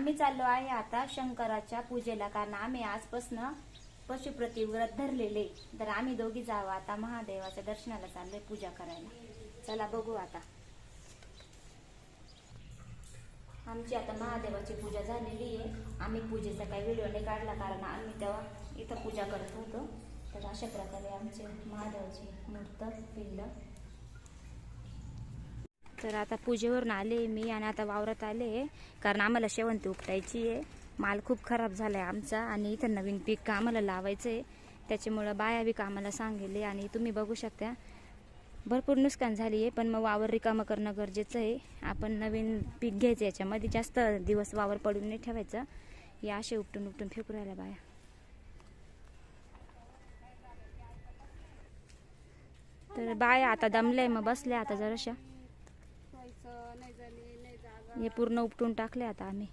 आम्ही चाललो आहे आता शंकराच्या पूजेला कारण आम्ही आजपासनं पशुप्रती व्रत धरलेले. तर आम्ही दोघी जावं आता महादेवाच्या दर्शनाला चाललोय पूजा करायला. चला बघू आता. आमची आता महादेवाची पूजा झालेली आहे. आम्ही पूजेचा काही व्हिडिओ नाही काढला कारण आम्ही तेव्हा इथं पूजा करत होतो. तर अशा प्रकारे आमचे महादेवाची मूर्त पिल्लं तर आता पूजेवरून आले मी आणि आता वावरात आले. कारण आम्हाला शेवंती उपटायची आहे. माल खूप खराब झाला आहे आमचा आणि इथं नवीन पीक आम्हाला लावायचं आहे त्याच्यामुळं बाया बी कामाला सांगेले आणि तुम्ही बघू शकता. भरपूर नुकसान झाली आहे पण मग वावर रिकामं करणं गरजेचं आहे. आपण नवीन पीक घ्यायचं याच्यामध्ये जास्त दिवस वावर पडून नाही ठेवायचं. या असे उपटून उपटून फेकू राहिल्या बाया. तर बाया आता दमल्या मग बसल्या आता जराशा सोयचं नाही झाली नाही जागा हे पूर्ण उपटून टाकले आता आम्ही.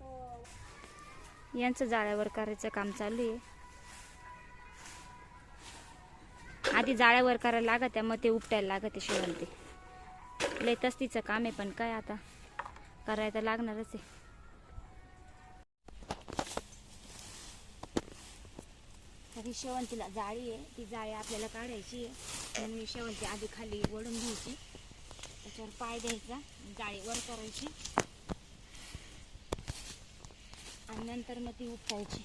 तो यांचं जाळ्यावर करायचं काम चालू आहे. आधी जाळ्यावर करायला लागत आहे मग ते उपटायला लागत आहे शेवंती. लय तस्तीचं काम आहे पण काय आता? करायला तर लागणारच आहे. तर ही शेवंतीला जाळी आहे. ती जाळी आपल्याला काढायची आहे. म्हणून शेवंती आधी खाली ओढून घ्यायची. त्याच्यावर पाय द्यायचा. जाळी वर करायची. आणि नंतर मग ती उपटायची